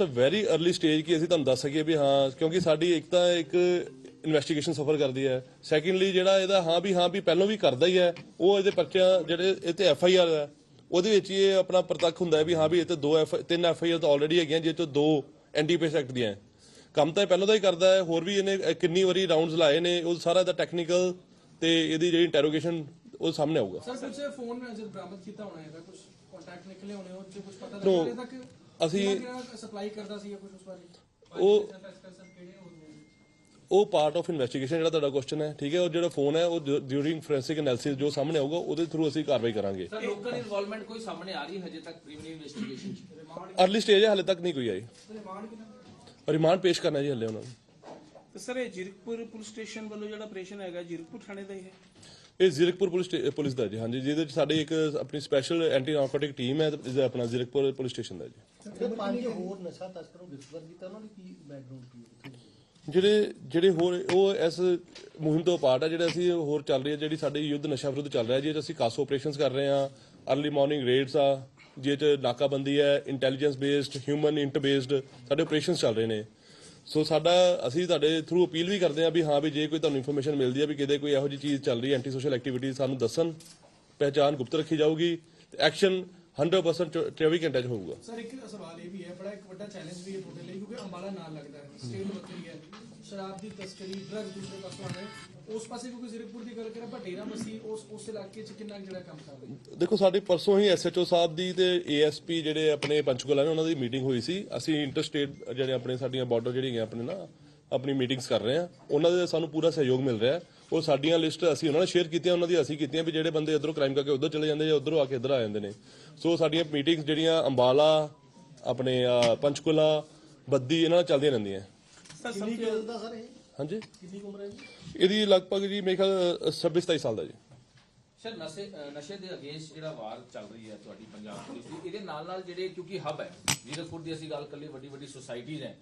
It's a very early stage ਕਿ ਅਸੀਂ ਤੁਹਾਨੂੰ ਦੱਸ ਸਕੀਏ ਵੀ ਹਾਂ ਕਿਉਂਕਿ ਸਾਡੀ ਇੱਕ ਤਾਂ ਇੱਕ ਇਨਵੈਸਟੀਗੇਸ਼ਨ ਸਫਰ ਕਰਦੀ ਹੈ। ਸੈਕੰਡਲੀ ਜਿਹੜਾ ਇਹਦਾ ਹਾਂ ਵੀ ਹਾਂ ਵੀ ਪਹਿਲਾਂ ਵੀ ਕਰਦਾ ਹੀ ਹੈ ਉਹ ਇਹਦੇ ਪਰਚਾ ਜਿਹੜੇ ਇਹ ਤੇ ਐਫ ਆਈ ਆਰ ਹੈ ਉਹਦੇ ਵਿੱਚ ਇਹ ਆਪਣਾ ਪ੍ਰਤੱਖ ਹੁੰਦਾ ਹੈ ਵੀ ਹਾਂ ਵੀ ਇਹ ਤੇ ਦੋ ਐਫ ਤਿੰਨ ਐਫ ਆਈ ਆਰ ਤਾਂ ਆਲਰੇਡੀ ਹੈਗੀਆਂ ਜਿਹ ਤੋਂ ਦੋ ਐਨਡੀਪੀਐਸ ਐਕਟ ਦੀਆਂ। ਕੰਮ ਤਾਂ ਇਹ ਪਹਿਲਾਂ ਦਾ ਹੀ ਕਰਦਾ ਹੈ ਹੋਰ ਵੀ ਇਹਨੇ ਕਿੰਨੀ ਵਾਰੀ ਰਾਉਂਡਸ ਲਾਏ ਨੇ ਉਹ ਸਾਰਾ ਦਾ ਟੈਕਨੀਕਲ ਤੇ ਇਹਦੀ ਜਿਹੜੀ ਇੰਟਰੋਗੇਸ਼ਨ ਉਹ ਸਾਹਮਣੇ ਆਊਗਾ। ਸਰ ਕੁਝ ਫੋਨ ਜਦ ਬਰਾਮਦ ਕੀਤਾ ਹੋਣਾ ਹੈਗਾ ਕੁਝ ਕੰਟੈਕਟ ਨਿਕਲੇ ਹੋਣੇ ਉਹ ਚ ਕੁਝ ਪਤਾ ਲੱਗਿਆ ਤੱਕ? ਅਸੀਂ- ਸਪਲਾਈ ਕਰਦਾ ਸੀ ਜਾਂ ਕੁਝ ਉਸ ਬਾਰੇ? ਉਹ ਉਹ ਪਾਰਟ ਆਫ ਇਨਵੈਸਟੀਗੇਸ਼ਨ ਜਿਹੜਾ ਤੁਹਾਡਾ ਕੁਐਸਚਨ ਹੈ ਠੀਕ ਹੈ ਉਹ ਜਿਹੜਾ ਫੋਨ ਹੈ ਉਹ ਡਿਊਰਿੰਗ ਫੋਰੈਂਸਿਕ ਐਨਾਲਿਸਿਸ ਜੋ ਸਾਹਮਣੇ ਆਊਗਾ ਉਹਦੇ ਥਰੂ ਅਸੀਂ ਕਾਰਵਾਈ ਕਰਾਂਗੇ। ਸਰ ਲੋਕਲ ਇਨਵੋਲਵਮੈਂਟ ਕੋਈ ਸਾਹਮਣੇ ਆ ਰਹੀ ਹੈ ਹਜੇ ਤੱਕ ਪ੍ਰੀਲਿਮਿਨਰੀ ਇਨਵੈਸਟੀਗੇਸ਼ਨ ਚ? ਅਰਲੀ ਸਟੇਜ ਹੈ ਹਾਲੇ ਤੱਕ ਨਹੀਂ ਕੋਈ ਆਈ। ਰਿਮਾਂਡ ਪੇਸ਼ ਕਰਨਾ ਜੀ ਹਲੇ ਉਹਨਾਂ ਨੂੰ। ਤੇ ਸਰ ਇਹ ਜੀਰਕਪੁਰ ਪੁਲਿਸ ਸਟੇਸ਼ਨ ਵੱਲੋਂ ਜਿਹੜਾ ਆਪਰੇਸ਼ਨ ਹੈਗਾ ਜੀਰਕਪੁਰ ਥਾਣੇ ਦਾ ਹੀ ਹੈ? ਇਹ ਜ਼ਿਰਕਪੁਰ ਪੁਲਿਸ ਸਟੇ- ਪੁਲਿਸ ਦਾ ਜੀ ਹਾਂਜੀ ਜਿਹਦੇ ਵਿੱਚ ਸਾਡੀ ਇੱਕ ਆਪਣੀ ਸਪੈਸ਼ਲ ਐਂਟੀ ਨਾਰਕੋਟਿਕ ਟੀਮ ਹੈ ਤੇ ਆਪਣਾ ਜ਼ਿਰਕਪੁਰ ਪੁਲਿਸ ਸਟੇਸ਼ਨ ਦਾ ਜੀ। ਤੇ ਪੰਜ ਹੋਰ ਨਸ਼ਾ ਤਸਕਰਾਂ ਨੂੰ ਗ੍ਰਿਫਤਾਰ ਕੀਤਾ ਉਹਨਾਂ ਦੀ ਕੀ ਬੈਕਗ੍ਰਾਉਂਡ ਕੀ ਹੈ? ਜਿਹੜੇ ਜਿਹੜੇ ਹੋਰ ਉਹ ਇਸ ਮੁਹਿੰਮ ਤੋਂ ਪਾਰਟ ਹੈ ਜਿਹੜੇ ਅਸੀਂ ਹੋਰ ਚੱਲ ਰਹੀ ਹੈ ਜਿਹੜੀ ਸਾਡੀ ਯੁੱਧ ਨਸ਼ਾ ਵਿਰੁੱਧ ਚੱਲ ਰਿਹਾ ਜੀ ਅਸੀਂ ਕਾਸ ਆਪਰੇਸ਼ਨਸ ਕਰ ਰਹੇ ਹਾਂ अर्ਲੀ ਮਾਰਨਿੰਗ ਰੇਡਸ ਆ ਜਿਹਦੇ ਚ ਨਾਕਾਬੰਦੀ ਹੈ intelligence based human int based ਸਾਡੇ ਆਪਰੇਸ਼ਨਸ ਚੱਲ ਰਹੇ ਨੇ। ਸੋ ਸਾਡਾ, ਅਸੀਂ ਤੁਹਾਡੇ ਥਰੂ ਅਪੀਲ ਵੀ ਕਰਦੇ ਹਾਂ ਵੀ ਹਾਂ ਵੀ ਜੇ ਕੋਈ ਤੁਹਾਨੂੰ ਇਨਫੋਰਮੇਸ਼ਨ ਮਿਲਦੀ ਹੈ ਵੀ ਕਿਤੇ ਕੋਈ ਇਹੋ ਜਿਹੀ ਚੀਜ਼ ਚੱਲ ਰਹੀ ਹੈ ਐਂਟੀ ਸੋਸ਼ਲ ਐਕਟੀਵਿਟੀ ਸਾਨੂੰ ਦੱਸਣ ਪਹਿਚਾਨ ਗੁਪਤ ਰੱਖੀ ਜਾਊਗੀ, ਤੇ ਐਕਸ਼ਨ 100% 24 ਘੰਟੇ ਚ ਹੋਊਗਾ। ਸਰ ਇੱਕ ਸਵਾਲ ਇਹ ਵੀ ਹੈ, ਬੜਾ ਇੱਕ ਵੱਡਾ ਚੈਲੰਜ ਵੀ ਹੈ ਤੁਹਾਡੇ ਲਈ, ਕਿਉਂਕਿ ਅੰਬਾਲਾ ਨਾਲ ਲੱਗਦਾ ਹੈ, ਸਟੇਟ ਵੱਖਰੀ ਹੈ। ਸ਼ਰਾਬ ਦੀ ਤਸਕਰੀ ਡਰਗ ਦੂਸਰੇ ਪਾਸੋਂ ਆਉਂਦੇ ਉਸ ਪਾਸੇ ਕਿਉਂਕਿ ਜ਼ਿਰਕਪੁਰ ਦੀ ਗੱਲ ਕਰਾਂ ਪਰ ਡੇਰਾ ਮਸੀ ਉਸ ਉਸ ਇਲਾਕੇ 'ਚ ਕਿੰਨਾ ਕੁ ਜਿਹੜਾ ਕੰਮ ਕਰ ਰਹੀ? ਹੈ ਦੇਖੋ ਸਾਡੇ ਪਰਸੋਂ ਹੀ ਐਸਐਚਓ ਸਾਹਿਬ ਦੀ ਤੇ ਏਐਸਪੀ ਜਿਹੜੇ ਆਪਣੇ ਪੰਚਕੂਲਾ ਨੇ ਉਹਨਾਂ ਦੀ ਮੀਟਿੰਗ ਹੋਈ ਸੀ। ਅਸੀਂ ਇੰਟਰਸਟੇਟ ਜਿਹੜੇ ਆਪਣੇ ਸਾਡੀਆਂ ਬਾਰਡਰ ਜਿਹੜੀ ਹੈਗੀਆਂ ਆਪਣੇ ਨਾ ਆਪਣੀ ਮੀਟਿੰਗਸ ਕਰ ਰਹੇ ਆ ਉਹਨਾਂ ਦੇ ਸਾਨੂੰ ਪੂਰਾ ਸਹਿਯੋਗ ਮਿਲ ਰਿਹਾ ਹੈ। ਉਹ ਸਾਡੀਆਂ ਲਿਸਟ ਅਸੀਂ ਉਹਨਾਂ ਨਾਲ ਸ਼ੇਅਰ ਕੀਤੀਆਂ ਉਹਨਾਂ ਦੀ ਅਸੀਂ ਕੀਤੀਆਂ ਵੀ ਜਿਹੜੇ ਬੰਦੇ ਇਧਰੋਂ ਕ੍ਰਾਈਮ ਕਰਕੇ ਉਧਰ ਚਲੇ ਜਾਂਦੇ ਜਾਂ ਉਧਰੋਂ ਆ ਕੇ ਇਧਰ ਆ ਜਾਂਦੇ ਨੇ। ਸੋ ਸਾਡੀਆਂ ਮੀਟਿੰਗਸ ਜਿਹੜੀਆਂ ਅੰਬਾਲਾ ਆਪਣੇ ਪੰਚਕੂਲਾ ਬੱਦੀ ਇਹਨਾਂ ਨਾਲ ਚੱਲਦੀਆਂ ਰਹਿੰਦੀਆਂ। ਸਰ ਸਭ ਕੁ ਦਾ ਸਰ? ਇਹ ਹਾਂਜੀ। ਕਿੰਨੀ ਉਮਰ ਹੈ ਜੀ? ਇਹਦੀ ਲਗਭਗ ਜੀ ਮੇਰੇ ਖਿਆਲ 26 27 ਸਾਲ ਦਾ ਜੀ। ਸਰ ਨਸ਼ੇ ਦੇ ਅਗੇਂਸਟ ਜਿਹੜਾ ਵਾਰ ਚੱਲ ਰਹੀ ਹੈ ਤੁਹਾਡੀ ਪੰਜਾਬ ਪੁਲਿਸ ਦੀ ਇਹਦੇ ਨਾਲ ਨਾਲ ਜਿਹੜੇ ਕਿਉਂਕਿ ਹੱਬ ਹੈ ਜੀਰਕਪੁਰ ਦੀ ਅਸੀਂ ਗੱਲ ਕਰ ਲਈ ਵੱਡੀ ਵੱਡੀ ਸੁਸਾਇਟੀਜ਼ ਹੈ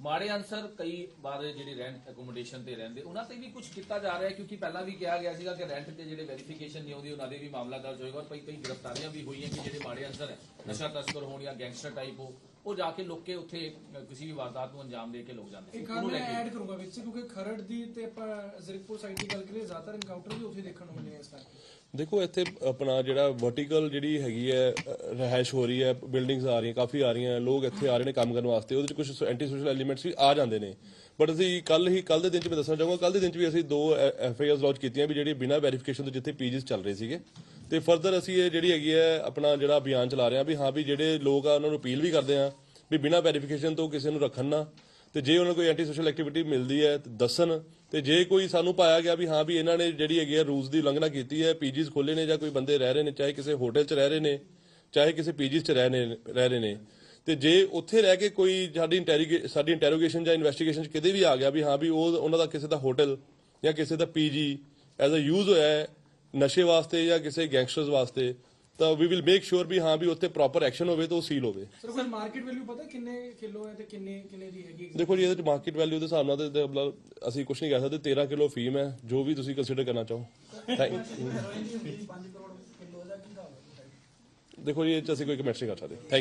ਮਾੜੇ ਅਨਸਰ ਕਈ ਵਾਰ ਜਿਹੜੇ ਰੈਂਟ ਅਕੋਮੋਡੇਸ਼ਨ ਤੇ ਰਹਿੰਦੇ ਉਹਨਾਂ ਤੇ ਵੀ ਕੁਝ ਕੀਤਾ ਜਾ ਰਿਹਾ ਹੈ ਕਿਉਂਕਿ ਪਹਿਲਾਂ ਵੀ ਕਿਹਾ ਗਿਆ ਸੀਗਾ ਕਿ ਰੈਂਟ ਤੇ ਜਿਹੜੇ ਵੈਰੀਫਿਕੇਸ਼ਨ ਨਹੀਂ ਆਉਂਦੀ ਉਹਨਾਂ ਦੇ ਵੀ ਮਾਮਲਾ ਦਰਜ ਹੋਏਗਾ ਔਰ ਕਈ ਕਈ ਗ੍ਰਿਫਤਾਰੀਆਂ ਵੀ ਹੋਈਆਂ ਕਿ ਜਿਹੜੇ ਮਾੜੇ ਅਨਸਰ ਹੈ ਨਸ਼ਾ ਤਸਕਰ ਹੋਣ ਜਾਂ ਗੈਂਗਸਟਰ ਟਾਈਪ ਹੋ ਉਹ ਜਾ ਕੇ ਲੋਕੇ ਉੱਥੇ ਕਿਸੇ ਵੀ ਵਾਰਦਾਤ ਨੂੰ ਅੰਜਾਮ ਦੇ ਕੇ ਲੋਕ ਜਾਂਦੇ ਇੱਕ ਗੱਲ ਮੈਂ ਐਡ ਕਰੂੰਗਾ ਵਿੱਚ ਕਿਉਂਕਿ ਖਰੜ ਦੀ ਤੇ ਆਪਾਂ ਜ਼ਰੀਪੁਰ ਸਾਈਡ ਦੀ ਗੱਲ ਕਰੀਏ ਜ਼ਿਆਦਾਤਰ ਐਨਕਾਊਂਟਰ ਵੀ ਉੱਥੇ ਦੇਖਣ ਨੂੰ ਮਿਲੇ ਇਸ ਕਰਕੇ ਦੇਖੋ ਇੱਥੇ ਆਪਣਾ ਜਿਹੜਾ ਵਰਟੀਕਲ ਜਿਹੜੀ ਹੈਗੀ ਹੈ ਰਹਿائش ਹੋ ਰਹੀ ਹੈ ਬਿਲਡਿੰਗਸ ਆ ਰਹੀਆਂ ਕਾਫੀ ਆ ਰਹੀਆਂ ਲੋਕ ਇੱਥੇ ਆ ਰਹੇ ਨੇ ਕੰਮ ਕਰਨ ਵਾਸਤੇ ਉਹਦੇ ਵਿੱਚ ਕੁਝ ਐਂਟੀ ਸੋਸ਼ਲ ਐਲੀਮੈਂਟਸ ਵੀ ਆ ਜਾਂਦੇ ਨੇ। ਬਟ ਅਸੀਂ ਕੱਲ ਹੀ ਕੱਲ ਦੇ ਦਿਨ ਚ ਮੈਂ ਦੱਸਣਾ ਚਾਹੂੰਗਾ ਕੱਲ ਦੇ ਦਿਨ ਚ ਵੀ ਅਸੀਂ ਦੋ ਐਫਆਈਆਰਸ ਲੌਂਚ ਕੀਤੀਆਂ ਵੀ ਜਿਹੜੇ ਬਿਨਾਂ ਵੈਰੀਫਿਕੇਸ਼ਨ ਤੋਂ ਜਿੱਥੇ ਪੀਜੀਸ ਚੱਲ ਰਹੇ ਸੀਗੇ। ਤੇ ਫਰਦਰ ਅਸੀਂ ਇਹ ਜਿਹੜੀ ਹੈਗੀ ਹੈ, ਆਪਣਾ ਜਿਹੜਾ ਅਭਿਆਨ ਚਲਾ ਰਹੇ ਹਾਂ ਵੀ ਹਾਂ ਵੀ ਜਿਹੜੇ ਲੋਕ ਆ, ਉਹਨਾਂ ਨੂੰ ਅਪੀਲ ਵੀ ਕਰਦੇ ਆ ਵੀ ਬਿਨਾਂ ਵੈਰੀਫਿਕੇਸ਼ਨ ਤੋਂ ਕਿਸੇ ਨੂੰ ਰੱਖਣ ਨਾ। ਤੇ ਜੇ ਉਹਨਾਂ ਨੂੰ ਕੋਈ ਐਂਟੀ ਸੋਸ਼ਲ ਐਕਟੀਵਿਟੀ ਮਿਲਦੀ ਹੈ ਦੱਸਣ। ਤੇ ਜੇ ਕੋਈ ਸਾਨੂੰ ਪਾਇਆ ਗਿਆ ਵੀ ਹਾਂ ਵੀ ਇਹਨਾਂ ਨੇ ਜਿਹੜੀ ਹੈਗੀ ਹੈ ਰੂਲਸ ਦੀ ਉਲੰਘਣਾ ਕੀਤੀ ਹੈ ਪੀਜੀਸ ਖੋਲੇ ਨੇ ਜਾਂ ਕੋਈ ਬੰਦੇ ਰਹਿ ਰਹੇ ਨੇ, ਚਾਹੇ ਕਿਸੇ ਹੋਟਲ 'ਚ ਰਹਿ ਰਹੇ ਨੇ, ਚਾਹੇ ਕਿਸੇ ਪੀਜੀਸ 'ਚ ਰਹਿ ਨੇ, ਰਹਿ ਰਹੇ ਨੇ। ਤੇ ਜੇ ਉੱਥੇ ਰਹਿ ਕੇ ਕੋਈ ਸਾਡੀ ਇੰਟੈਰੀਗੇ ਸਾਡੀ ਇੰਟੈਰੋਗੇਸ਼ਨ ਜਾਂ ਇਨਵੈਸਟੀਗੇਸ਼ਨ 'ਚ ਕਿਤੇ ਵੀ ਆ ਗਿਆ ਵੀ ਹਾਂ ਵੀ ਉਹ, ਉਹਨਾਂ ਦਾ ਕਿਸੇ ਦਾ ਹੋਟਲ ਜਾਂ ਕਿਸੇ ਦਾ ਪੀਜੀ ਐਜ਼ ਅ ਯੂਜ਼ ਹੋਇਆ ਹੈ ਨਸ਼ੇ ਵਾਸਤੇ ਜਾਂ ਕਿਸੇ ਗੈਂਗਸਟਰਸ ਵਾਸਤੇ ਤਾਂ ਵੀ ਵਿਲ ਮੇਕ ਸ਼ੋਰ ਵੀ ਹਾਂ ਵੀ ਉੱਥੇ ਪ੍ਰੋਪਰ ਐਕਸ਼ਨ ਹੋਵੇ ਤਾਂ ਉਹ ਸੀਲ ਹੋਵੇ। ਸਰ ਕੋਈ ਮਾਰਕੀਟ ਵੈਲਿਊ ਪਤਾ ਕਿੰਨੇ ਕਿਲੋ ਹੈ ਤੇ ਕਿੰਨੇ ਕਿੰਨੇ ਦੀ ਹੈਗੀ ਦੇਖੋ ਜੀ ਇਹਦੇ ਮਾਰਕੀਟ ਵੈਲਿਊ ਦੇ ਹਿਸਾਬ ਨਾਲ ਤੇ- ਤੇ ਮਤਲਬ ਅਸੀਂ ਕੁਝ ਨਹੀਂ ਕਹਿ ਸਕਦੇ 13 ਕਿਲੋ ਫੀਮ ਹੈ ਜੋ ਵੀ ਤੁਸੀਂ ਕੰਸੀਡਰ ਕਰਨਾ ਚਾਹੋ। Thank- ਦੇਖੋ ਜੀ ਇਹ ਚ ਅਸੀਂ ਕੋਈ ਕਮੈਂਟ ਨਹੀਂ ਕਰ ਸਕਦੇ। ਥੈਂਕ